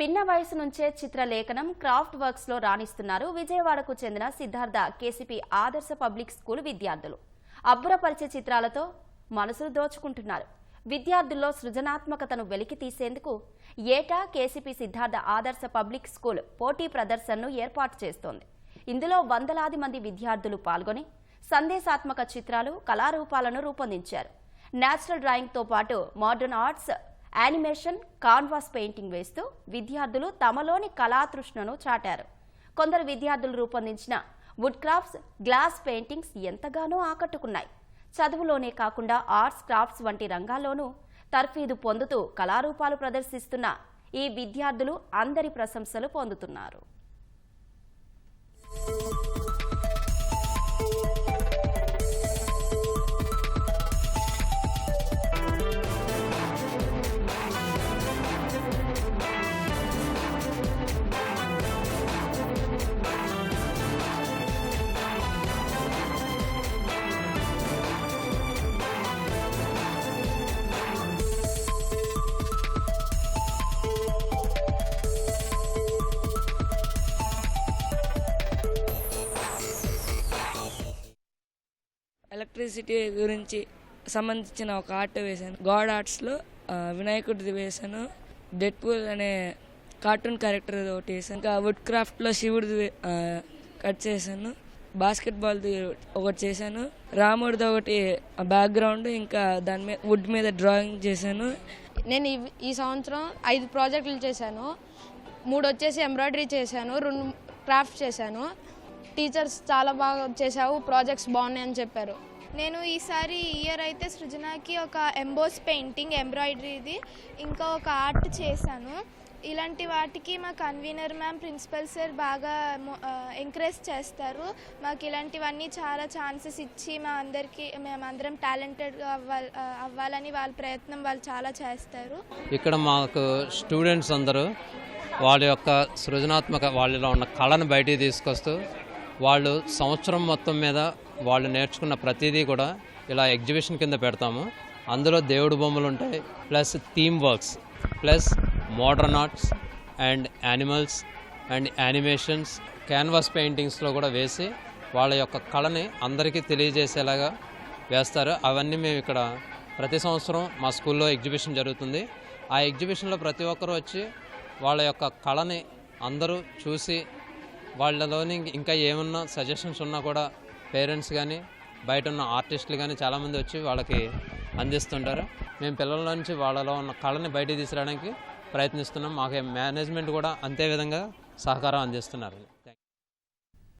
పిన్న వయసు నుంచే చిత్రలేఖనం క్రాఫ్ట్ వర్క్స్లో రాణిస్తున్నారు. విజయవాడకు చెందిన Siddhartha KCP Adarsha public school విద్యార్థులు. అబ్బురపరిచే చిత్రాలతో మనసులు దోచుకుంటున్నారు. విద్యార్థుల్లో సృజనాత్మకతను వెలికి తీసేందుకు ఏటా కేసీపీ సిద్ధార్థ ఆదర్శ పబ్లిక్ స్కూల్ పోటీ ప్రదర్శనను ఏర్పాటు చేస్తోంది. ఇందులో వందలాది మంది విద్యార్థులు పాల్గొని సందేశాత్మక చిత్రాలు కళారూపాలను రూపొందించారు. నేచురల్ డ్రాయింగ్తో పాటు modern arts animation canvas painting వేస్తూ విద్యార్థులు తమలోని కళాతృష్ణను చాటారు. కొందరు విద్యార్థులు రూపొందించిన వుడ్ క్రాఫ్ట్స్ గ్లాస్ పెయింటింగ్స్ ఎంతగానో ఆకట్టుకున్నాయి. చదువులోనే కాకుండా ఆర్ట్స్ క్రాఫ్ట్స్ వంటి రంగాల్లోనూ తర్ఫీదు పొందుతూ కళారూపాలు ప్రదర్శిస్తున్న ఈ విద్యార్థులు అందరి ప్రశంసలు పొందుతున్నారు. ఎలక్ట్రిసిటీ గురించి సంబంధించిన ఒక ఆర్ట్ వేశాను. గాడ్ ఆర్ట్స్లో వినాయకుడిది వేశాను. డెడ్ పూల్ అనే కార్టూన్ క్యారెక్టర్ ఒకటి వేసాను ఇంకా వుడ్ క్రాఫ్ట్లో శివుడిది కట్ చేశాను. బాస్కెట్బాల్ది ఒకటి చేశాను. రాముడిది ఒకటి బ్యాక్గ్రౌండ్ ఇంకా దాని మీద వుడ్ మీద డ్రాయింగ్ చేశాను. నేను ఈ- ఈ సంవత్సరం ఐదు ప్రాజెక్టులు చేశాను. మూడు వచ్చేసి ఎంబ్రాయిడరీ చేశాను. రెండు క్రాఫ్ట్ చేశాను. టీచర్స్ చాలా బాగా చేశావు ప్రాజెక్ట్స్ బాగున్నాయని చెప్పారు. నేను ఈసారి ఇయర్ అయితే సృజనకి ఒక ఎంబోస్ పెయింటింగ్ ఎంబ్రాయిడరీది ఇంకా ఒక ఆర్ట్ చేశాను. ఇలాంటి వాటికి మా కన్వీనర్ మ్యామ్ ప్రిన్సిపల్ సార్ బాగా ఎంకరేజ్ చేస్తారు. మాకు ఇలాంటివన్నీ చాలా ఛాన్సెస్ ఇచ్చి మా అందరికీ మేమందరం టాలెంటెడ్గా అవ్వాలి అవ్వాలని వాళ్ళ ప్రయత్నం వాళ్ళు చాలా చేస్తారు. ఇక్కడ మాకు స్టూడెంట్స్ అందరూ వాళ్ళ యొక్క సృజనాత్మక వాళ్ళలో ఉన్న కళను బయటికి తీసుకొస్తూ వాళ్ళు సంవత్సరం మొత్తం మీద వాళ్ళు నేర్చుకున్న ప్రతిదీ కూడా ఇలా ఎగ్జిబిషన్ కింద పెడతాము. అందులో దేవుడు బొమ్మలు ఉంటాయి plus theme works plus modern arts and animals and animations canvas పెయింటింగ్స్లో కూడా వేసి వాళ్ళ యొక్క కళని అందరికీ తెలియజేసేలాగా వేస్తారు. అవన్నీ మేము ఇక్కడ ప్రతి సంవత్సరం మా స్కూల్లో ఎగ్జిబిషన్ జరుగుతుంది. ఆ ఎగ్జిబిషన్లో ప్రతి ఒక్కరూ వచ్చి వాళ్ళ యొక్క కళని అందరూ చూసి వాళ్ళలోని ఇంకా ఏమన్నా సజెషన్స్ ఉన్నా కూడా పేరెంట్స్ కానీ బయట ఉన్న ఆర్టిస్టులు కానీ చాలామంది వచ్చి వాళ్ళకి అందిస్తుంటారు. మేము పిల్లల నుంచి వాళ్ళలో ఉన్న కళని బయటికి తీసుకురావడానికి ప్రయత్నిస్తున్నాం. మాకు మేనేజ్మెంట్ కూడా అంతే విధంగా సహకారం అందిస్తున్నారు.